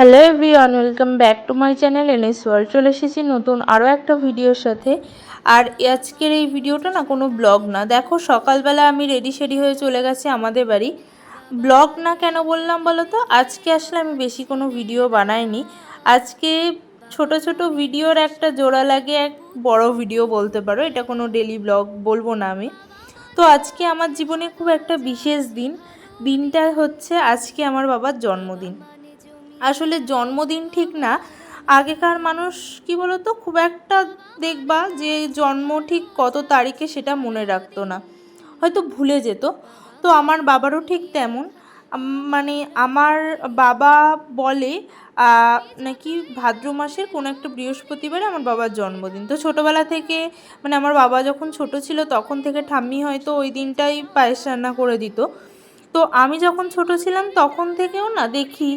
hello everyone, welcome back to my channel NS world. চলে এসেছি নতুন আরও একটা ভিডিওর সাথে। আর আজকের এই ভিডিওটা না কোনো ব্লগ না। দেখো, সকালবেলা আমি রেডি শেডি হয়ে চলে গেছি আমাদের বাড়ি। ব্লগ না কেন বললাম বলো তো? আজকে আসলে আমি বেশি কোনো ভিডিও বানাইনি। আজকে ছোট ছোট ভিডিওর একটা জোড়া লাগে, এক বড় ভিডিও বলতে পারো। এটা কোনো ডেলি ব্লগ বলব না আমি। তো আজকে আমার জীবনে খুব একটা বিশেষ দিন। দিনটা হচ্ছে আজকে আমার বাবার জন্মদিন। আসলে জন্মদিন ঠিক না। আগেকার মানুষ কি বলতো, খুব একটা দেখবা যে জন্ম ঠিক কত তারিখে সেটা মনে রাখতো না। হয়তো ভুলে যেত। তো আমার বাবারও ঠিক তেমন। মানে আমার বাবা বলে নাকি ভাদ্র মাসের কোনো একটা বৃহস্পতিবারে আমার বাবার জন্মদিন। তো ছোটোবেলা থেকে মানে আমার বাবা যখন ছোট ছিল, তখন থেকে ঠাম্মি হয়তো ওই দিনটাই পায়েস রান্না করে দিত। তো আমি যখন ছোট ছিলাম তখন থেকেও না দেখি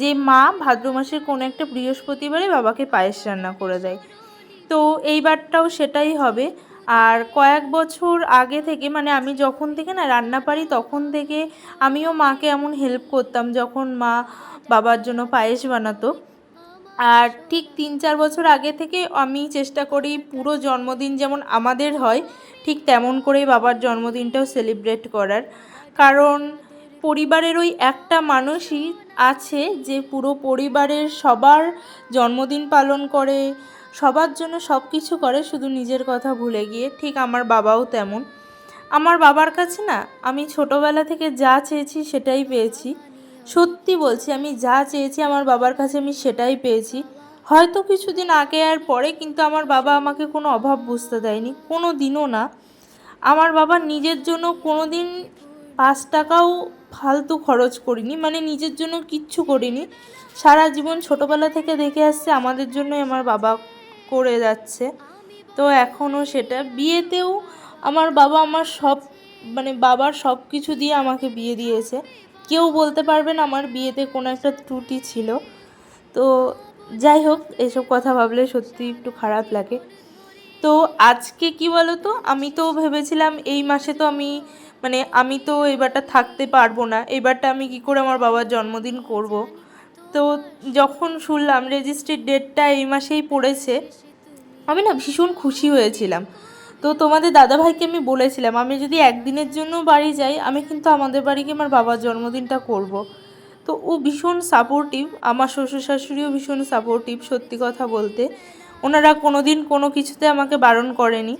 যে মা ভাদ্র মাসের কোনো একটা বৃহস্পতিবারে বাবাকে পায়েস রান্না করে দেয়। তো এইবারটাও সেটাই হবে। আর কয়েক বছর আগে থেকে মানে আমি যখন থেকে না রান্না পারি তখন থেকে আমিও মাকে এমন হেল্প করতাম যখন মা বাবার জন্য পায়েস বানাতো। আর ঠিক তিন চার বছর আগে থেকে আমি চেষ্টা করি পুরো জন্মদিন যেমন আমাদের হয়, ঠিক তেমন করেই বাবার জন্মদিনটাও সেলিব্রেট করার। কারণ পরিবারের ওই একটা মানুষই আছে যে পুরো পরিবারের সবার জন্মদিন পালন করে, সবার জন্য সব কিছু করে, শুধু নিজের কথা ভুলে গিয়ে। ঠিক আমার বাবাও তেমন। আমার বাবার কাছে না, আমি ছোটোবেলা থেকে যা চেয়েছি সেটাই পেয়েছি। সত্যি বলছি, আমি যা চেয়েছি আমার বাবার কাছে আমি সেটাই পেয়েছি। হয়তো কিছুদিন আগে আর পরে, কিন্তু আমার বাবা আমাকে কোনো অভাব বুঝতে দেয়নি, কোনো দিনও না। আমার বাবা নিজের জন্য কোনো দিন পাঁচ টাকাও ফালতু খরচ করিনি মানে নিজের জন্য কিচ্ছু করিনি। সারা জীবন ছোটোবেলা থেকে দেখে আসছে আমাদের জন্যই আমার বাবা করে যাচ্ছে। তো এখনও সেটা। বিয়েতেও আমার বাবা আমার সব মানে বাবার সব কিছু দিয়ে আমাকে বিয়ে দিয়েছে। কেউ বলতে পারবেন আমার বিয়েতে কোনো একটা ত্রুটি ছিল। তো যাই হোক, এসব কথা ভাবলে সত্যি একটু খারাপ লাগে। তো আজকে কি বলো তো আমি তো ভেবেছিলাম এই মাসে তো আমি মানে আমি তো এবারটা থাকতে পারব না এবারটা আমি কি করে আমার বাবার জন্মদিন করব। তো যখন শুনলাম রেজিস্ট্রির ডেটটা এই মাসেই পড়েছে, আমি না ভীষণ খুশি হয়েছিলাম তো তোমাদের দাদাভাইকে আমি বলেছিলাম, আমি যদি একদিনের জন্য বাড়ি যাই, আমি কিন্তু আমাদের বাড়িকে আমার বাবার জন্মদিনটা করব। তো ও ভীষণ সাপোর্টিভ আমার শ্বশুর শাশুড়িও ভীষণ সাপোর্টিভ সত্যি কথা বলতে ওনারা কোনো দিন কোনো কিছুতে আমাকে বারণ করেনি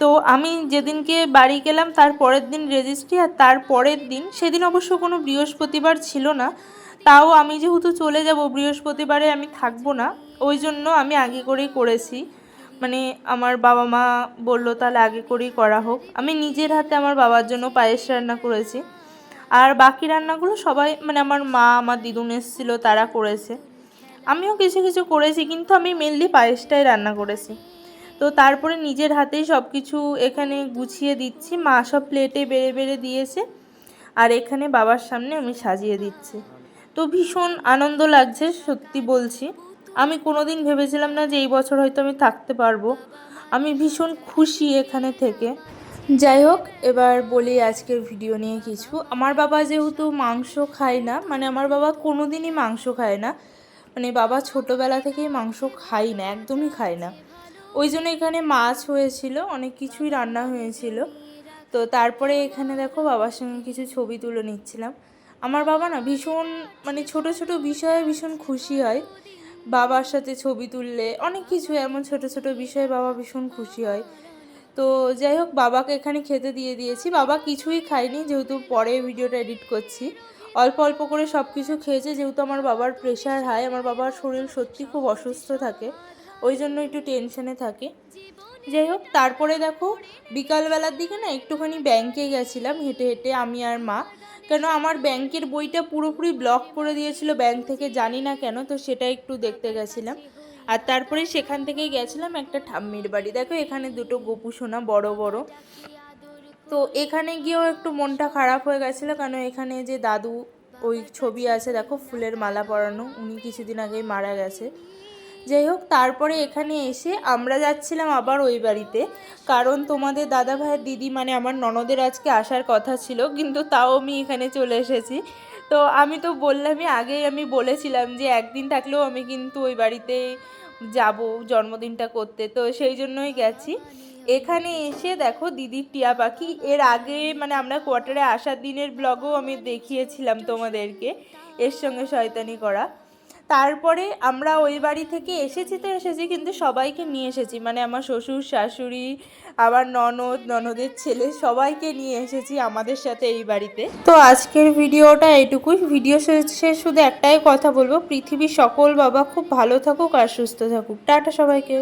তো আমি যেদিনকে বাড়ি গেলাম, তার পরের দিন রেজিস্ট্রি আর তার পরের দিন, সেদিন অবশ্য কোনো বৃহস্পতিবার ছিল না। তাও আমি যেহেতু চলে যাব, বৃহস্পতিবারে আমি থাকব না। ওই জন্য আমি আগে করেই করেছি। মানে আমার বাবা মা বলল, তাহলে আগে করেই করা হোক। আমি নিজের হাতে আমার বাবার জন্য পায়েস রান্না করেছি। আর বাকি রান্নাগুলো সবাই মানে আমার মা, আমার দিদুন এসেছিল, তারা করেছে। আমিও কিছু কিছু করেছি, কিন্তু আমি মেনলি পায়েসটাই রান্না করেছি। তো তারপরে নিজের হাতেই সব কিছু এখানে গুছিয়ে দিচ্ছি। মা সব প্লেটে বেড়ে বেড়ে দিয়েছে। আর এখানে বাবার সামনে আমি সাজিয়ে দিচ্ছি। তো ভীষণ আনন্দ লাগছে, সত্যি বলছি। আমি কোনোদিন ভেবেছিলাম না যে এই বছর হয়তো আমি থাকতে পারব। আমি ভীষণ খুশি এখানে থেকে। যাই হোক, এবার বলি আজকের ভিডিও নিয়ে কিছু। আমার বাবা যেহেতু মাংস খায় না মানে আমার বাবা কোনো দিনই মাংস খায় না। মানে বাবা ছোটোবেলা থেকেই মাংস খাই না, একদমই খায় না। ওই জন্য এখানে মাছ হয়েছিল, অনেক কিছুই রান্না হয়েছিল। তো তারপরে এখানে দেখো বাবার সঙ্গে কিছু ছবি তুলে নিচ্ছিলাম। আমার বাবা না ভীষণ মানে ছোট ছোট বিষয়ে ভীষণ খুশি হয়। বাবার সাথে ছবি তুললে অনেক কিছু, এমন ছোট ছোট বিষয়ে বাবা ভীষণ খুশি হয়। তো যাই হোক, বাবাকে এখানে খেতে দিয়ে দিয়েছি। বাবা কিছুই খায়নি, যেহেতু পরে ভিডিওটা এডিট করছি। অল্প অল্প করে সব কিছু খেয়েছে, যেহেতু আমার বাবার প্রেশার হাই আমার বাবার শরীর সত্যি খুব অসুস্থ থাকে। ওই জন্য একটু টেনশনে থাকে। যাই হোক, তারপরে দেখো, বিকালবেলার দিকে না একটুখানি ব্যাংকে গেছিলাম, হেঁটে হেঁটে আমি আর মা। কেন আমার ব্যাংকের বইটা পুরোপুরি ব্লক করে দিয়েছিল ব্যাংক থেকে, জানি না কেন, তো সেটা একটু দেখতে গেছিলাম। আর তারপরে সেখান থেকে গেছিলাম একটা ঠাম্মির বাড়ি। দেখো, এখানে দুটো গোপু সোনা বড় বড়। তো এখানে গিয়েও একটু মনটা খারাপ হয়ে গেছিল কারণ এখানে যে দাদু ওই ছবি আছে, দেখো, ফুলের মালা পরানো, উনি কিছুদিন আগেই মারা গেছে। যাই হোক, তারপরে এখানে এসে আমরা যাচ্ছিলাম আবার ওই বাড়িতে। কারণ তোমাদের দাদা ভাইয়ের দিদি মানে আমার ননদের আজকে আসার কথা ছিল, কিন্তু তাও আমি এখানে চলে এসেছি। তো আমি তো বললামই, আগেই আমি বলেছিলাম যে একদিন থাকলেও আমি কিন্তু ওই বাড়িতে যাব জন্মদিনটা করতে। তো সেই জন্যই গেছি। এখানে এসে দেখো দিদির টিয়া পাখি। এর আগে মানে আমরা কোয়ার্টারে আসার দিনের ব্লগও আমি দেখিয়েছিলাম তোমাদেরকে, এর সঙ্গে শয়তানি করা। তারপরে আমরা ওই বাড়ি থেকে এসেছি তো এসেছি কিন্তু সবাইকে নিয়ে এসেছি। মানে আমার শ্বশুর, শাশুড়ি আবার ননদ, ননদের ছেলে সবাইকে নিয়ে এসেছি আমাদের সাথে এই বাড়িতে। তো আজকের ভিডিওটা এটুকুই ভিডিও শেষে শুধু একটাই কথা বলব, পৃথিবীর সকল বাবা খুব ভালো থাকুক আর সুস্থ থাকুক। টাটা সবাইকে।